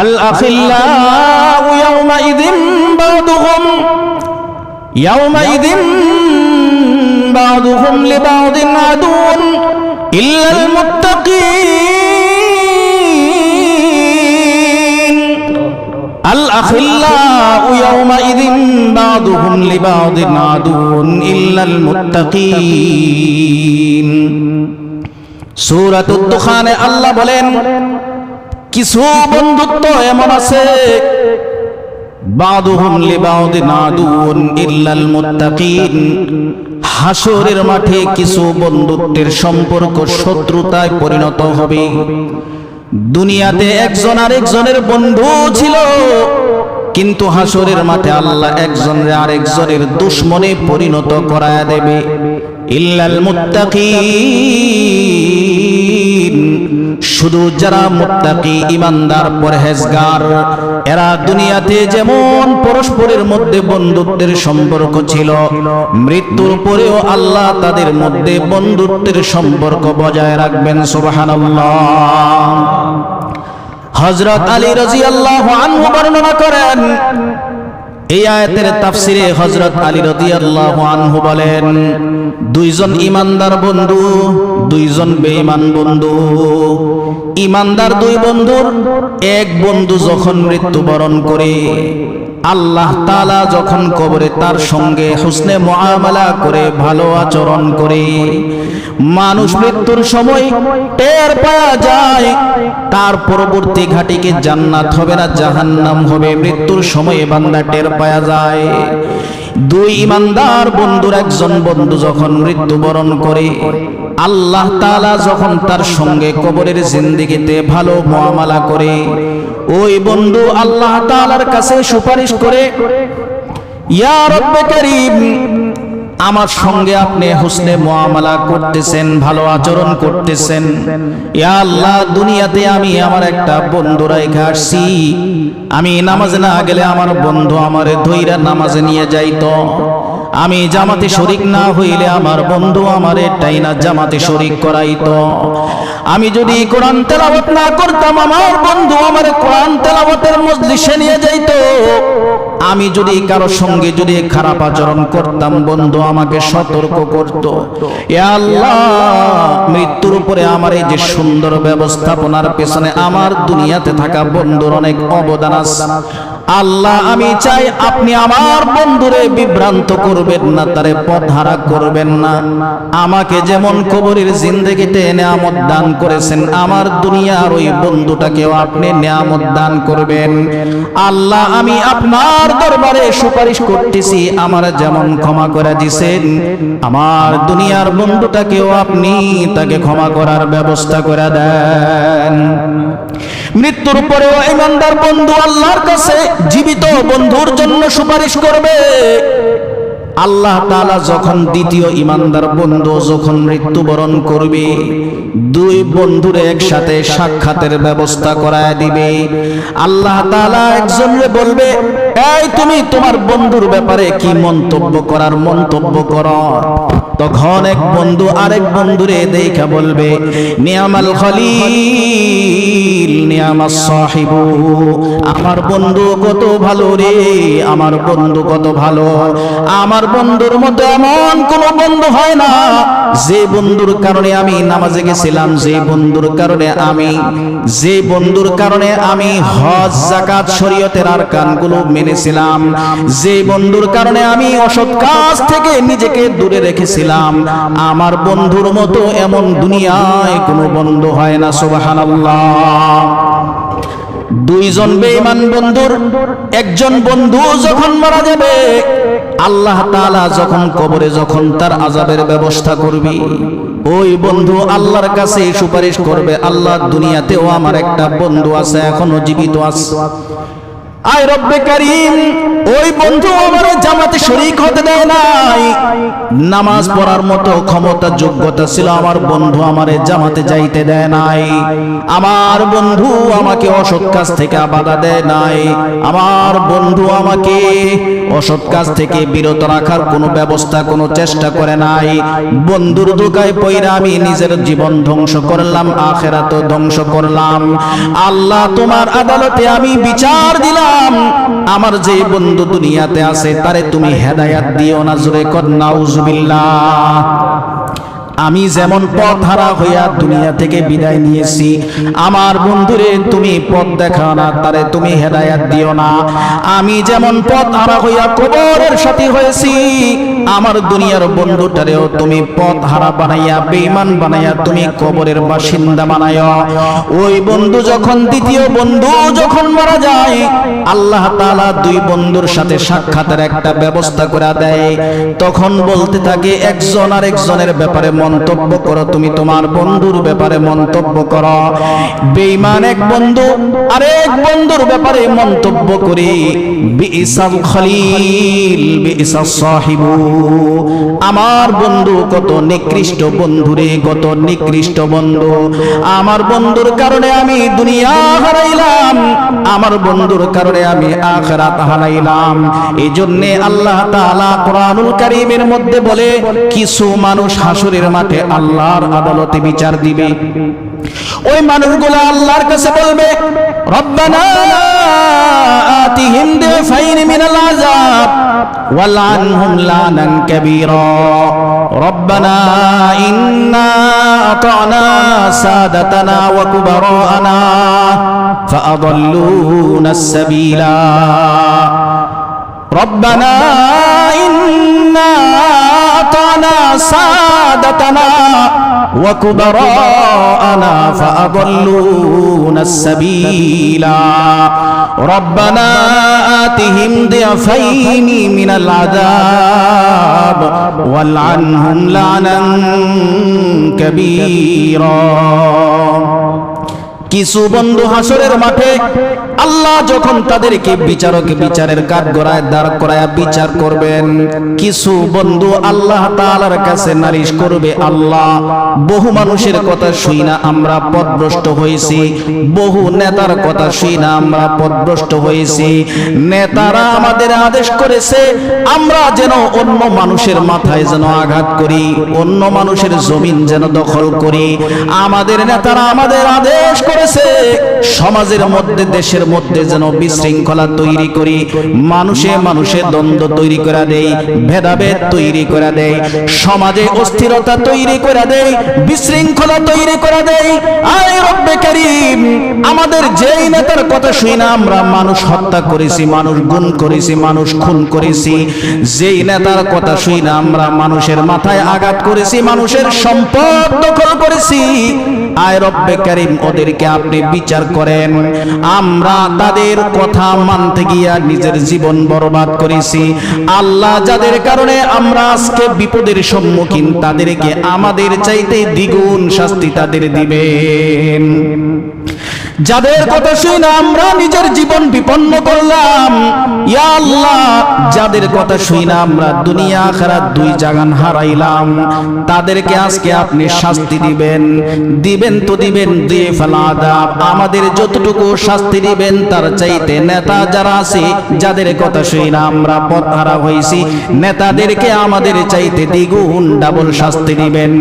الأخلاء يومئذ بعضهم يومئذ بعضهم لبعض عدو إلا المتقين الأخلاء يومئذ بعضهم لبعض عدو إلا المتقين سورة الدخان الله بلين কিছু বন্ধুত্ব এমন আছে? হাসরের মাঠে কিছু বন্ধুত্বের সম্পর্ক শত্রুতায় পরিণত হবে। দুনিয়াতে একজন আরেকজনের বন্ধু ছিল, কিন্তু হাসরের মাঠে আল্লাহ একজনের আরেকজনের দুশ্মনে পরিণত করায় দেবে। ইল্লাল মুত্তাকিন। শুধু যারা মুত্তাকি ইমানদার, পরহেজগার, এরা দুনিয়াতে যেমন পরস্পরের মধ্যে বন্ধুত্বের সম্পর্ক ছিল, মৃত্যুর পরেও আল্লাহ তাদের মধ্যে বন্ধুত্বের সম্পর্ক বজায় রাখবেন, সুবহানাল্লাহ। হযরত আলী রাদিয়াল্লাহু আনহু বর্ণনা করেন এই আয়াতের তাফসিরে হজরত আলী আল্লাহ আনহু বলেন, দুইজন ইমানদার বন্ধু, দুইজন বেঈমান বন্ধু। ইমানদার দুই বন্ধুর, এক বন্ধু যখন মৃত্যুবরণ করে আল্লাহ তালা যখন কবরে তার সঙ্গে হুসনে মুআমালা করে ভালো আচরণ করে, মানুষ মৃত্যুর সময় টের পাওয়া যায়, তার পরবর্তী ঘাটিকে জান্নাত হবে না, জাহান্নাম হবে। মৃত্যুর সময়ে বান্দা টের পাওয়া যায়। দুই ইমানদার বন্ধুর একজন বন্ধু যখন মৃত্যুবরণ করে, আল্লাহ তালা যখন তার সঙ্গে কবরের জিন্দিগিতে ভালো মুআমালা করে ওই বন্ধু আল্লাহ তাআলার কাছে সুপারিশ করে আমার সঙ্গে আপনি হুসনে মুআমালা করতেছেন, ভালো আচরণ করতেছেন। আল্লাহ, দুনিয়াতে আমি আমার একটা বন্ধু রেখে আমি নামাজে না গেলে আমার বন্ধু আমার ধইরা নামাজে নিয়ে যাইতো। আমি জামাতে শরিক না হইলে আমার বন্ধু আমার এটাই না জামাতে শরিক করাইতো। আমি যদি কোরআন তেলাওয়াত না করতাম, আমার বন্ধু আমার কোরআন তেলাওয়াতের মজলিসে নিয়ে যাইতো। আমি যদি কারও সঙ্গে যদি খারাপ আচরণ করতাম, বন্ধু আমাকে সতর্ক করত। আল্লাহ, মৃত্যুর উপরে আমার এই যে সুন্দর ব্যবস্থাপনার পেছনে আমার দুনিয়াতে থাকা বন্ধুর অনেক অবদান আছে। আল্লাহ, আমি চাই আপনি আমার বন্ধুরে বিভ্রান্ত করবেন না, তারে পথহারা করবেন না। আমাকে যেমন কবরের জিন্দগিতে নেয়ামত দান করেছেন, আমার দুনিয়ার ওই বন্ধুটাকেও আপনি নেয়ামত দান করবেন। আল্লাহ, আমি আপনার দরবারে সুপারিশ করতেছি, আমার যেমন ক্ষমা করে দিছেন, আমার দুনিয়ার বন্ধুটাকেও আপনি তাকে ক্ষমা করার ব্যবস্থা করে দেন। মৃত্যুর পরেও ইমানদার বন্ধু আল্লাহর কাছে জীবিত বন্ধুর জন্য সুপারিশ করবে। আল্লাহ তাআলা যখন দ্বিতীয় ইমানদার বন্ধু যখন মৃত্যুবরণ করবে, দুই বন্ধুর একসাথে সাক্ষাতের ব্যবস্থা করায় দিবে। আল্লাহ তাআলা একজনরে বলবে এই তুমি তোমার বন্ধুর ব্যাপারে কি মন্তব্য করার মন্তব্য করো? তখন এক বন্ধু আরেক বন্ধুরে দেখা বলবে, নিয়ামাল খলিল, নিয়ামাস সাহিবু। আমার বন্ধু কত ভালো রে, আমার বন্ধু কত ভালো। আমার বন্ধুর মতো এমন কোন বন্ধু হয় না, যে বন্ধুর কারণে আমি নামাজে গেছিলাম, যে বন্ধুর কারণে আমি, যে বন্ধুর কারণে আমি হজ, জাকাত, শরীয়তের আর কানগুলো মেনেছিলাম যে বন্ধুর কারণে আমি অসৎ কাজ থেকে নিজেকে দূরে রেখেছিলাম। আমার বন্ধুর মতো এমন দুনিয়ায় কোনো বন্ধু হয় না, সুবহানাল্লাহ। দুইজন বেঈমান বন্ধুর, একজন বন্ধু যখন মারা যাবে, আল্লাহ তাআলা যখন কবরে যখন তার আজাবের ব্যবস্থা করবে, ওই বন্ধু আল্লাহর কাছে সুপারিশ করবে, আল্লাহ দুনিয়াতেও আমার একটা বন্ধু আছে, এখনও জীবিত আছে। আয় রব্বে কারিম, ওই বন্ধু আমার জামাতে শরীক হতে দেয় নাই। নামাজ পড়ার মতো ক্ষমতা, যোগ্যতা ছিল আমার বন্ধু আমারে জামাতে যাইতে দেয় নাই। আমার বন্ধু আমাকে অসৎ কাজ থেকে বাধা দেয় নাই। আমার বন্ধু আমাকে অসৎ কাজ থেকে বিরত রাখার কোনো ব্যবস্থা, কোনো চেষ্টা করে নাই। বন্ধুর দুগায় পইরা আমি নিজের জীবন ধ্বংস করলাম আখেরাত ধ্বংস করলাম। আল্লাহ তোমার আদালতে আমি বিচার দিলাম। আমার যে বন্ধু দুনিয়াতে আছে তারে তুমি হেদায়াত দিও না জোরে কর নাউজুবিল্লাহ। আমি যেমন পথ হারা হইয়া দুনিয়া থেকে বিদায় নিয়েছি, আমার বন্ধুরে তুমি পথ দেখাও না, তারে তুমি হেদায়াত দিও না। আমি যেমন পথ হারা হইয়া কবরের সাথী হয়েছি, আমার দুনিয়ার বন্ধুটারেও তুমি পথ হারা বানাইয়া, বেঈমান বানাইয়া তুমি কবরের বাসিন্দা বানাইয়া ওই বন্ধু যখন, দ্বিতীয় বন্ধু যখন মারা যায়, আল্লাহ তাআলা দুই বন্ধুর সাথে সাক্ষাতের একটা ব্যবস্থা করে দেয়। তখন বলতে থাকে, একজন আর একজনের ব্যাপারে মন্তব্য করো, তুমি তোমার বন্ধুর ব্যাপারে মন্তব্য করো। বেঈমান এক বন্ধু, আরেক বন্ধুর ব্যাপারে মন্তব্য করি। বিইসাল খলিল বিইসাস সাহিবু। আমার বন্ধু কত নিকৃষ্ট বন্ধুরে কত নিকৃষ্ট বন্ধু। আমার বন্ধুর কারণে আমি দুনিয়া হারাইলাম, আমার বন্ধুর কারণে আমি আখরাত হারাইলাম। এই জন্যে আল্লাহ তাআলা কোরআনুল কারীমের মধ্যে বলে, কিছু মানুষ হাসরের মাঠে আল্লাহর আদালতে বিচার দিবে। ওই মানুষগুলো আল্লাহর কাছে বলবে, রব্বানা আতিহিম দিফাইন মিনাল আযাব ওয়াল আনহুম লানান কাবীরা। রব্বানা ইন্না আতানা সাদাতানা ওয়া কুবারানা ফাআদাল্লুনা আস-সাবিলা রব্বানা ইন্না أطعنا سادتنا وكبراءنا فأضلونا السبيلا. ربنا آتهم ضعفين من العذاب والعنهم لعنا كبيرا. কিছু বন্ধু হাসরের মাঠে আল্লাহ যখন তাদেরকে বিচারক বিচারের কাঠ গড়ায়, দাঁড় করায় বিচার করবেন। কিছু বন্ধু আল্লাহ তাআলার কাছে নালিশ করবে, আল্লাহ, বহু মানুষের কথা শুই না, আমরা পথভ্রষ্ট হয়েছি। বহু নেতার কথা শুই না, আমরা পথভ্রষ্ট হয়েছি। নেতারা আমাদের আদেশ করেছে, আমরা যেন অন্য মানুষের মাথায় যেন আঘাত করি, অন্য মানুষের জমিন যেন দখল করি। আমাদের নেতারা আমাদের আদেশ করেছে সমাজের মধ্যে, দেশের মধ্যে যেন বিশৃঙ্খলা তৈরি করি, মানুষে মানুষে দ্বন্দ্ব তৈরি করে দেই, ভেদাভেদ তৈরি করে দেয় সমাজে অস্থিরতা তৈরি করে দেয় বিশৃঙ্খলা তৈরি করে দেয় আয় রব্বে কারীম, আমাদের যেই নেতার কথা শুই না, আমরা মানুষ হত্যা করেছি, মানুষ গুণ করেছি, মানুষ খুন করেছি। যেই নেতার কথা শুই না, আমরা মানুষের মাথায় আঘাত করেছি, মানুষের সম্পদ দখল করেছি। আয় রব্বে কারীম, ওদেরকে আপনি বিচার করেন। আমরা তাদের কথা মানতে গিয়া নিজের জীবন বরবাদ করেছি। আল্লাহ যাদের কারণে আমরা আজকে বিপদের সম্মুখীন, তাদেরকে আমাদের চাইতে দ্বিগুণ শাস্তি তাদের দিবেন। যাদের কথা শুই না আমরা নিজের জীবন বিপন্ন করলাম, ইয়া আল্লাহ, যাদের কথা শুই না আমরা দুনিয়া আখেরাত দুই জাগান হারাইলাম, তাদেরকে আজকে আপনি শাস্তি দিবেন। দিবেন তো দিবেন, দিয়ে ফেলা আদাব। আমাদের যতটুকু শাস্তি দিবেন, তার চাইতে নেতা যারা আছে, যাদের কথা শুই না আমরা পথ হারা হয়েছি, নেতাদেরকে আমাদের চাইতে দ্বিগুণ ডাবল শাস্তি দিবেন।